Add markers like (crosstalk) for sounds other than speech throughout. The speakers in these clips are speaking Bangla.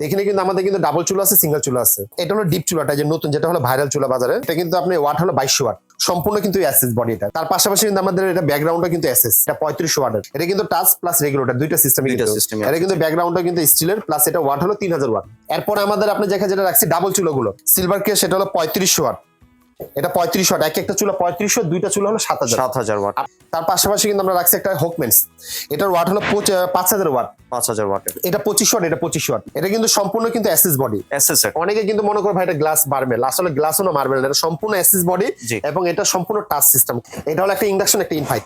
এখানে কিন্তু আমাদের কিন্তু ডাবল চুলা আছে সিঙ্গেল চুলা আছে। এটা হলো ডিপ চুলাটা যে নতুন যেটা হলো ভাইরাল চুলা বাজারে। এটা কিন্তু আপনি ওয়াট হলো বাইশশো ওয়াট সম্পূর্ণ কিন্তু অ্যাসেস বডি এটা তার পাশাপাশি কিন্তু আমাদের এটা ব্যাকগ্রাউন্ডটা কিন্তু অ্যাসেস এটা পঁয়ত্রিশ ওয়াটের এটা কিন্তু টাচ প্লাস রেগুলেটর দুইটা সিস্টেম এটা কিন্তু ব্যাকগ্রাউন্ডটা কিন্তু স্টিলের প্লাস এটা ওয়াট হলো তিন হাজার ওয়াট এরপর আমাদের আপনি দেখা যেটা রাখছি ডাবল চুলাগুলো। সিলভার কেস সেটা হলো পঁয়ত্রিশ ওয়াট এটা পঁয়ত্রিশ ওয়াট এক একটা চুলা পঁয়ত্রিশশো দুইটা চুলা হলো সাত হাজার সাত হাজার ওয়াট। তার পাশাপাশি কিন্তু আমরা রাখছি একটা হোকমেন্স এটার ওয়াট হলো পাঁচ হাজার ওয়াট। পাঁচ হাজার ওয়াটের এটা পঁচিশ ওয়াট এটা পঁচিশ ওয়াট। এটা কিন্তু সম্পূর্ণ কিন্তু অ্যাসিস বডি এর অনেকে কিন্তু মনে করে ভাই এটা গ্লাস মার্বেল আসলে গ্লাসও না মার্বেল এটা সম্পূর্ণ অ্যাসিস বডি এবং এটা সম্পূর্ণ টাচ সিস্টেম এটা হলো একটা ইন্ডাকশন একটা ইনফাইট।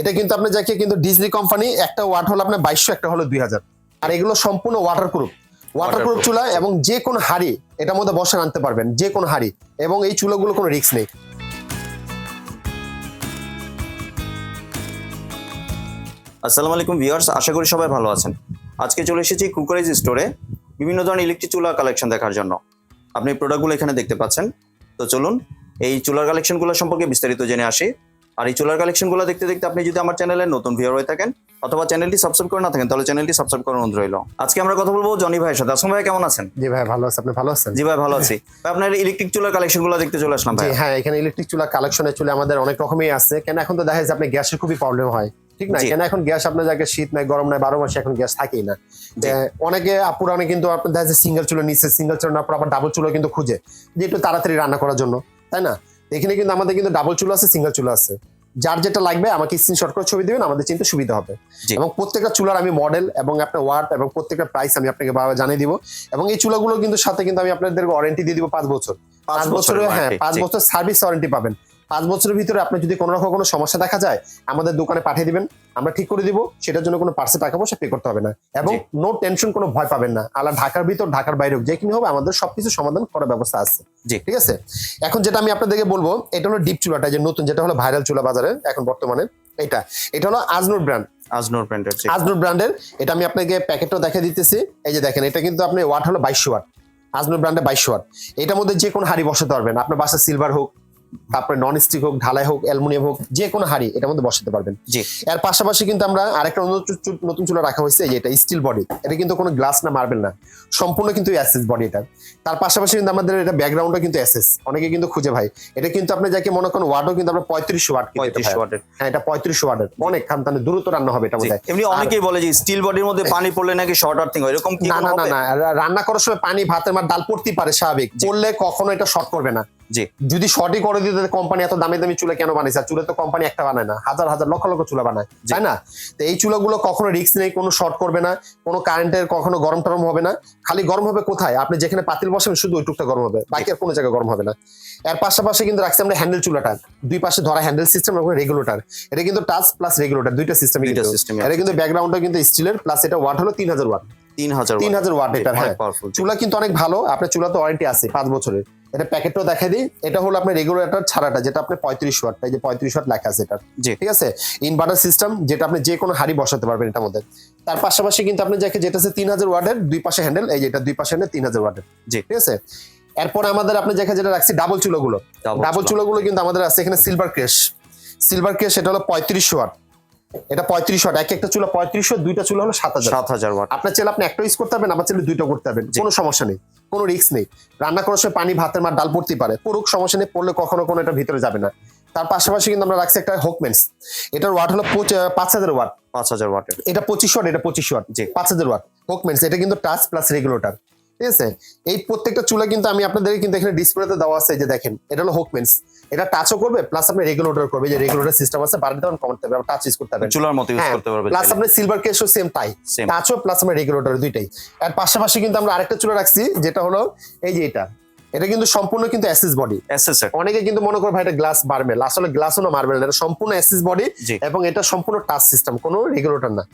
এটা কিন্তু আপনি যাকে কিন্তু ডিজনি কোম্পানি একটা ওয়াট হলো আপনার বাইশশো একটা হলো দুই হাজার। আর এগুলো সম্পূর্ণ ওয়াটার প্রুফ ওয়াটার প্রুফ চুলা এবং যে কোনো হাড়ি এটার মধ্যে বসে আনতে পারবেন যে কোনো হাড়ি এবং এই চুলাগুলো কোনো রিস্ক নেই। আসসালামু আলাইকুম ভিউয়ার্স আশা করি সবাই ভালো আছেন। আজকে চলে এসেছি কুকারেজ স্টোরে বিভিন্ন ধরনের ইলেকট্রিক চুলা কালেকশন দেখার জন্য। আপনি প্রোডাক্টগুলো এখানে দেখতে পাচ্ছেন। তো চলুন এই চুলার কালেকশনগুলো সম্পর্কে বিস্তারিত জেনে আসি। আর এই চুলার কালেকশনগুলো দেখতে দেখতে আপনি যদি আমার চ্যানেলে নতুন ভিউয়ার হয়ে থাকেন অথবা চ্যানেলটি সাবস্ক্রাইব করে না থাকেন তাহলে চ্যানেলটি সাবস্ক্রাইব করার অনুরোধ রইল। আজকে আমরা কথা বলব জনি ভাইয়ের সাথে। আসলাম ভাই কেমন আছেন? জি ভাই ভালো আছে। আপনি ভালো আছেন? জি ভাই ভালো আছি। (laughs) আপনার ইলেকট্রিক চুলার কালেকশনগুলো দেখতে চলে আসলাম ভাই জি হ্যাঁ এখানে ইলেকট্রিক চুলা কালেকশনে চলে আমাদের অনেক রকমই আছে। কেন এখন তো দেখা যাচ্ছে আপনি গ্যাসের খুবই প্রবলেম হয়। ঠিক না। কেন এখন গ্যাস আপনার জায়গায় শীত নাই গরম নাই বারো মাসে এখন গ্যাস থাকেই না। অনেকে আপুরা অনেক কিন্তু আপনার দেখা যাচ্ছে সিঙ্গেল চুলো নিচ্ছে সিঙ্গেল চুলো না আবার ডাবল চুলো কিন্তু খুঁজে। যে একটু তাড়াতাড়ি রান্না করার জন্য তাই না? এখানে কিন্তু আমাদের কিন্তু ডাবল চুলো আছে সিঙ্গেল চুলো আছে। যার যেটা লাগবে আমাকে স্ক্রিনশট করে ছবি দেবেন আমাদের চিন্তা সুবিধা হবে। এবং প্রত্যেকটা চুলার আমি মডেল এবং আপনার ওয়াট এবং প্রত্যেকটা প্রাইস আমি আপনাকে বারবার জানিয়ে দিব। এবং এই চুলাগুলো কিন্তু সাথে কিন্তু আমি আপনাদের ওয়ারেন্টি দিয়ে দিব পাঁচ বছর। পাঁচ বছর হ্যাঁ পাঁচ বছর সার্ভিস ওয়ারেন্টি পাবেন। পাঁচ বছরের ভিতরে আপনি যদি কোনো রকম কোনো সমস্যা দেখা যায় আমাদের দোকানে পাঠিয়ে দিবেন। আমরা ঠিক করে দিব সেটার জন্য কোনো পার্সে টাকা পয়সা পে করতে হবে না। এবং। নো টেনশন কোনো ভয় পাবেন না। আলা ঢাকার ভিতর ঢাকার বাইরে হোক, যে কিনে হবে আমাদের সবকিছু সমাধান করার ব্যবস্থা আছে। জি। ঠিক আছে? এখন যেটা আমি আপনাদেরকে বলব এটা হলো ডিপ চুলাটা যে নতুন যেটা হলো ভাইরাল চুলা বাজারে এখন বর্তমানে এটা। এটা হলো আজনুর ব্র্যান্ড আজনুর প্যান্টের আজনুর ব্র্যান্ডের এটা আমি আপনাকে প্যাকেটটা দেখে দিতেছি। এই যে দেখেন এটা কিন্তু আপনি ওয়াট হলো বাইশশো ওয়াট আজনুর ব্র্যান্ডে বাইশশো ওয়াট এটার মধ্যে যে কোনো হাড়ি বসাতে পারবেন। আপনার বাসা সিলভার হোক তারপরে নন স্টিক হোক ঢালাই হোক অ্যালুমিনিয়াম হোক যে কোনো হাড়ি এটার মধ্যে বসাতে পারবেন। জি। এর পাশাপাশি কিন্তু আমরা আরেকটা নতুন চুলা রাখা হয়েছে যে এটা স্টিল বডি এটা কিন্তু কোনো গ্লাস না মার্বেল না। সম্পূর্ণ কিন্তু অ্যাসেস বডি এটা। তার পাশাপাশি কিন্তু আমাদের এটা ব্যাকগ্রাউন্ডটা কিন্তু অ্যাসেস অনেকে কিন্তু খুঁজে ভাই। এটা কিন্তু আপনি যাকে মনে করেন ওয়াটও কিন্তু আমরা পঁয়ত্রিশশো ওয়াট পঁয়ত্রিশ ওয়াটের হ্যাঁ এটা পঁয়ত্রিশশো ওয়াটের অনেক খানতানে দ্রুত রান্না হবে এটা জি। বোধ এমনি অনেকেই বলে যে স্টিল বডির মধ্যে পানি পড়লে নাকি শর্ট আর্থিং হয় এরকম না না না রান্না করার সময় পানি ভাতের মার ডাল পড়তেই পারে স্বাভাবিক। পড়লে কখনো এটা শর্ট করবে না। জি। যদি শর্টই করে দিতে কোম্পানি এত দামি দামি চুলা কেন বানাইছে? আর চুলে তো কোম্পানি একটা বানায় না হাজার হাজার লক্ষ লক্ষ চুলা বানায় তাই না? তো এই চুলাগুলো কখনো রিস্ক নেই কোনো শর্ট করবে না কোনো কারেন্টের কখনো গরম টরম হবে না খালি গরম হবে কোথায়? আপনি যেখানে পাতিল বসাবেন শুধু ওইটুকটা গরম হবে বাকি আর কোনো জায়গায় গরম হবে না। এর পাশাপাশি কিন্তু রাখছি আমরা হ্যান্ডেল চুলাটা দুই পাশে ধরা হ্যান্ডেল সিস্টেম এবং রেগুলেটর এটা কিন্তু টাচ প্লাস রেগুলেটর দুইটা সিস্টেম এটা কিন্তু ব্যাকগ্রাউন্ডটা কিন্তু স্টিলের প্লাস এটা ওয়াট হলো তিন হাজার ওয়াট তিন হাজার তিন হাজার ওয়াট এটা হ্যাঁ। চুলা কিন্তু অনেক ভালো আপনার চুলা তো ওয়ারেন্টি আছে পাঁচ বছরের। এটা প্যাকেটটাও দেখা দিই। এটা হলো আপনার রেগুলেটর ছাড়াটা যেটা আপনি পঁয়ত্রিশ ওয়াট এই যে পঁয়ত্রিশ ওয়াট লেখা আছে এটা জি। ঠিক আছে? ইনভার্টার সিস্টেম যেটা আপনি যে কোনো হাড়ি বসাতে পারবেন এটার মধ্যে। তার পাশাপাশি কিন্তু আপনি যাকে যেটা আছে তিন হাজার ওয়াটের দুই পাশে হ্যান্ডেল এই যেটা দুই পাশে হ্যান্ডেল তিন হাজার ওয়াটের। জি। ঠিক আছে? এরপর আমাদের আপনি যাকে যেটা রাখছি ডাবল চুলাগুলো। ডাবল চুলাগুলো কিন্তু আমাদের আছে এখানে সিলভার ক্রেশ সিলভার ক্রেশ এটা হলো পঁয়ত্রিশ ওয়াট। এটা এক একটা চুলা পঁয়ত্রিশশো দুইটা চুলা হলো সাত হাজার সাত হাজার ওয়াট। আপনার চাইলে আপনি একটা ইউজ করতে পারবেন আবার চাইলে দুইটা করতে পারবেন কোনো সমস্যা নেই কোনো রিস্ক নেই। রান্না করার সময় পানি ভাতের মার ডাল পারে পুরুক সমস্যা নেই পড়লে কখনো কোনো এটা ভিতরে যাবে না। তার পাশাপাশি কিন্তু আমরা রাখছি একটা হোকমেন্স এটার ওয়াট হলো পাঁচ হাজার ওয়াট পাঁচ হাজার ওয়াটের এটা পঁচিশ ওয়াট এটা পঁচিশ ওয়াট। জি। পাঁচ হাজার ওয়াট হোকমেন্স এটা কিন্তু টাচ প্লাস রেগুলেটর ঠিক আছে? এই প্রত্যেকটা চুলা কিন্তু আমি আপনাদের কিন্তু এখানে ডিসপ্লেতে দেওয়া আছে যে দেখেন এটা হলো হোকমেন্স এটা টাচও করবে প্লাস আপনি রেগুলেটর করবে। যে রেগুলেটর সিস্টেম আছে বাড়িতে কমাতে পারবে টাচ ইউজ করতে পারবেন। চুলার মতো ইউজ হ্যাঁ, করতে পারবে প্লাস। আপনার সিলভার কেসও সেম তাই. টাচও প্লাস আমরা রেগুলেটর দুইটাই। আর পাশাপাশি কিন্তু আমরা আরেকটা চুলা রাখছি যেটা হলো এই যে এটা। এটা কিন্তু সম্পূর্ণ কিন্তু অ্যাসিস বডি অনেকে কিন্তু মনে করে ভাই এটা গ্লাস মার্বেল আসলে গ্লাসও না মার্বেল এটা সম্পূর্ণ অ্যাসিস বডি এবং এটা সম্পূর্ণ টাচ সিস্টেম কোনো রেগুলেটর না।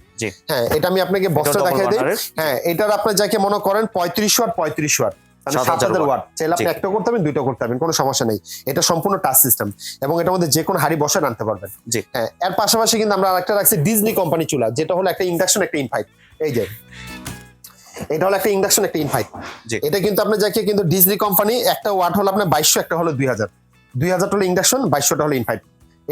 হ্যাঁ এটা আমি আপনাকে বক্সটা দেখাই দিই। হ্যাঁ এটার আপনি যাকে মনে করেন পঁয়ত্রিশ ওয়াট পঁয়ত্রিশ ওয়াট 7000 সাত হাজার ওয়াট। চাইলে আপনি একটা করতে পারবেন দুইটা করতে পারবেন কোনো সমস্যা নেই। এটা সম্পূর্ণ টাচ সিস্টেম এবং এটার মধ্যে যে কোনো হাড়ি বসে আনতে পারবেন। জি। হ্যাঁ এর পাশাপাশি কিন্তু আমরা আরেকটা রাখছি ডিজনি কোম্পানি চুলা যেটা হলো একটা ইন্ডাকশন একটা ইনফাইট এই যে এটা হলো একটা ইন্ডাকশন একটা ইনফাইট এটা কিন্তু আপনি যাকে কিন্তু ডিজনি কোম্পানি একটা ওয়াট হলো আপনার বাইশশো একটা হলো দুই হাজার। দুই হাজার হলো ইন্ডাকশন বাইশশোটা হলো ইনফাইট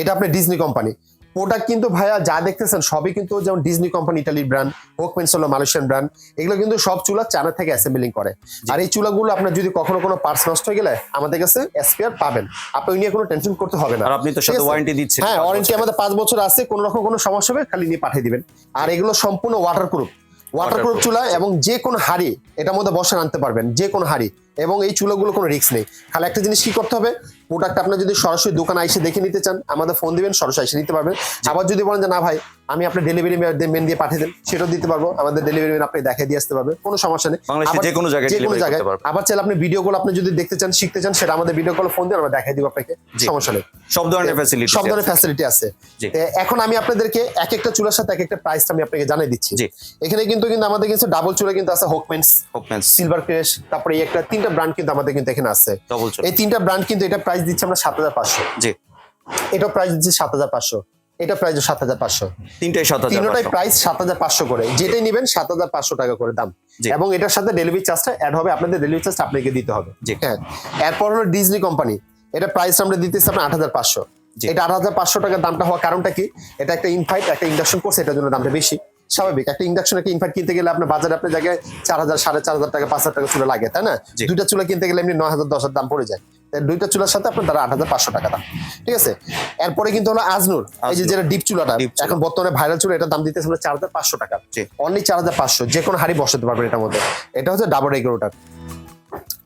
এটা আপনি ডিজনি কোম্পানি প্রোডাক্ট কিন্তু ভাইয়া যা দেখতেছেন সবই কিন্তু যেমন ডিজনি কোম্পানি ইটালির ব্র্যান্ড হোক পেন্স হলো মালয়েশিয়ান ব্র্যান্ড এগুলো কিন্তু সব চুলা চায়না থেকে অ্যাসেম্বলিং করে। আর এই চুলাগুলো আপনার যদি কখনো কোনো পার্টস নষ্ট হয়ে গেলে আমাদের কাছে স্পেয়ার পাবেন। আপনি ওই নিয়ে কোনো টেনশন করতে হবে না। আর আপনি তো সাথে ওয়ারেন্টি দিচ্ছেন। হ্যাঁ ওয়ারেন্টি আমাদের পাঁচ বছর আছে কোনো রকম কোনো সমস্যা হবে খালি নিয়ে পাঠিয়ে দিবেন। আর এগুলো সম্পূর্ণ ওয়াটার প্রুফ ওয়াটার প্রুফ চুলা এবং যে কোনো হাড়ি এটার মধ্যে বসে আনতে পারবেন যে কোনো হাড়ি। এবং এই চুলাগুলো কোনো রিস্ক নেই। খালি একটা জিনিস কি করতে হবে? প্রোডাক্ট আপনার যদি সরাসরি দোকানে এসে দেখে নিতে চান আমাদের ফোন দিবেন সরাসরি এসে নিতে পারবেন। আবার যদি বলেন যে না ভাই আমি আপনার ডেলিভারি মেন দিয়ে পাঠিয়ে দেন সেটাও দিতে পারব। আমাদের ডেলিভারি মেন আপনি দেখে দিয়ে আসতে পারবে। কোনো সমস্যা নেই। যে কোনো জায়গায় যে কোনো জায়গায় করতে পারবেন। আবার চাইলে আপনি ভিডিও কল আপনি যদি দেখতে চান শিখতে চান সেটা আমাদের ভিডিও কল ফোন দিয়ে আমরা দেখাই দিব আপনাকে। সমস্যা নেই। সব ধরনের ফ্যাসিলিটি সব ধরনের ফ্যাসিলিটি আছে। তো এখন আমি আপনাদেরকে এক একটা চুলার সাথে এক একটা প্রাইসটা আমি আপনাকে জানিয়ে দিচ্ছি। এখানে কিন্তু কিন্তু আমাদের কিন্তু ডাবল চুলা কিন্তু আছে হোকমেন্স ওপেন্স সিলভার ক্রেশ তারপরে এই একটা তিনটা ব্র্যান্ড কিন্তু আমাদের কিন্তু এখানে আছে। এই তিনটা ব্র্যান্ড কিন্তু এটা প্রাইস দিচ্ছে আমরা সাত হাজার পাঁচশো। জি। এটা প্রাইস দিচ্ছে সাত হাজার পাঁচশো। এটা প্রাইস সাত হাজার পাঁচশো। তিনটাই সাত হাজার তিনটাই। প্রাইস সাত হাজার পাঁচশো করে। যেটাই নেবেন সাত হাজার পাঁচশো টাকা করে দাম। এবং এটার সাথে ডেলিভারি চার্জটা অ্যাড হবে। আপনাদের ডেলিভারি চার্জ আপনাকে দিতে হবে। জি। হ্যাঁ। এরপর হলো ডিজনি কোম্পানি এটা প্রাইস আমরা দিতেছি আপনার আট হাজার পাঁচশো। এটা আট হাজার পাঁচশো টাকার দামটা হওয়ার কারণটা কি? এটা একটা ইনফাইট একটা ইন্ডাকশন কোর্স এটার জন্য দামটা বেশি। স্বাভাবিক। একটা ইন্ডাকশন একটা ইনফাইট কিনতে গেলে আপনার বাজারে আপনার জায়গায় চার হাজার সাড়ে চার হাজার টাকা পাঁচ হাজার টাকা চুলা লাগে তাই না। দুইটা চুলা কিনতে গেলে এমনি নয় হাজার দশ হাজার দাম পড়ে যায়। দুইটা চুলার সাথে আপনার দ্বারা আট হাজার পাঁচশো টাকা দাম। ঠিক আছে? এরপরে কিন্তু হলো আজনুর। এই যে যেটা ডিপ চুলাটা এখন বর্তমানে ভাইরাল চুলা এটার দাম দিতেছে আমরা চার হাজার পাঁচশো টাকা। অনলি চার হাজার পাঁচশো। যে কোনো হাড়ি বসাতে পারবেন এটার মধ্যে। এটা হচ্ছে ডাবল এগারোটার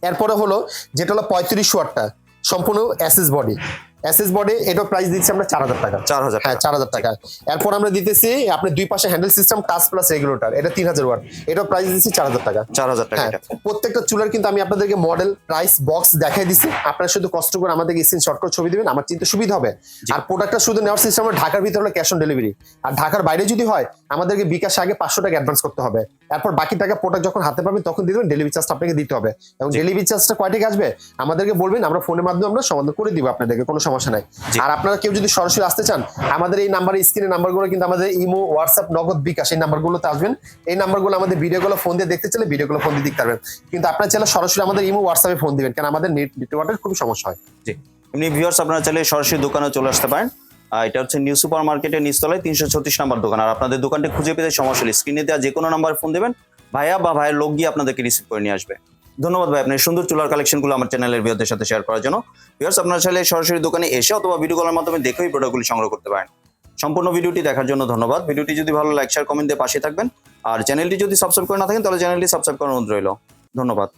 এরপরে হলো যেটা হলো পঁয়ত্রিশ ওয়াটটা সম্পূর্ণ অ্যাসেস বডি অ্যাসেস বডি এটার প্রাইস দিচ্ছি আমরা চার হাজার টাকা। চার হাজার হ্যাঁ চার হাজার টাকা। এরপর আমরা দিতেছি আপনি দুই পাশে handle system touch plus regulator এটা তিন হাজার ওয়াট এটার প্রাইস দিচ্ছি চার হাজার টাকা। চার হাজার টাকা হ্যাঁ প্রত্যেকটা চুলার কিন্তু আমি আপনাদেরকে মডেল প্রাইস বক্স দেখাই দিচ্ছি আপনারা শুধু কষ্ট করে আমাদেরকে স্ক্রিনশট করে ছবি দিবেন আমার চিন্তা সুবিধা হবে। আর প্রোডাক্টটা শুধু নেওয়ার সিস্টেম ঢাকার ভিতরে হলো ক্যাশ অন ডেলিভারি আর ঢাকার বাইরে যদি হয় আমাদেরকে বিকাশ আগে পাঁচশো টাকা অ্যাডভান্স করতে হবে। এরপর বাকি টাকা প্রোডাক্ট যখন হাতে পাবেন তখন দিয়ে দেবেন ডেলিভারি চার্জটা আপনাকে দিতে হবে। এবং ডেলিভারি চার্জটা কয় টাকা আসবে? আমাদেরকে বলবেন আমরা ফোনের মাধ্যমে আমরা সমাধান করে দিব আপনাদেরকে কোনো সমস্যা নাই। আর আপনারা কেউ যদি সরাসরি আসতে চান আমাদের এই নাম্বারে স্ক্রিনের নাম্বারগুলো কিন্তু আমাদের ইমো হোয়াটসঅ্যাপ নগদ বিকাশ এই নাম্বারগুলোতে আসবেন। এই নাম্বারগুলো আমাদের ভিডিওগুলো ফোন দিয়ে দেখতে চাইলে ভিডিওগুলো ফোন দিয়ে দেখতে পারবেন। কিন্তু আপনার চাইলে সরাসরি আমাদের ইমো হোয়াটসঅ্যাপে ফোন দিবেন কারণ আমাদের নেট নেটওয়ার্কের খুবই সমস্যা হয়। জি। এমনি ভিউয়ার্স আপনারা চাইলে সরাসরি দোকানে চলে আসতে পারেন। এটা হচ্ছে নিউ সুপার মার্কেটের নিচতলায় তিনশো ছত্রিশ নাম্বার দোকান। আর আপনাদের দোকানটি খুঁজে পেতে সমস্যা স্ক্রিনে দেওয়া যে কোনো নাম্বার ফোন দেবেন, ভাইয়া বা ভাইয়ের লোক গিয়ে আপনাদেরকে রিসিভ করে নিয়ে আসবে। ধন্যবাদ ভাই আপনার সুন্দর চুলার কালেকশনগুলো আমার চ্যানেলের ভিউয়ারদের সাথে শেয়ার করার জন্য। ভিউয়ার্স আপনার চাইলে সরাসরি দোকানে এসে অথবা ভিডিও কলের মাধ্যমে দেখেই প্রোডাক্টগুলি সংগ্রহ করতে পারেন। সম্পূর্ণ ভিডিওটি দেখার জন্য ধন্যবাদ। ভিডিওটি যদি ভালো লাইক শেয়ার কমেন্ট দিয়ে পাশে থাকবেন। আর চ্যানেলটি যদি সাবস্ক্রাইব করে না থাকেন, তাহলে চ্যানেলটি সাবস্ক্রাইব করার অনুরোধ রইল। ধন্যবাদ।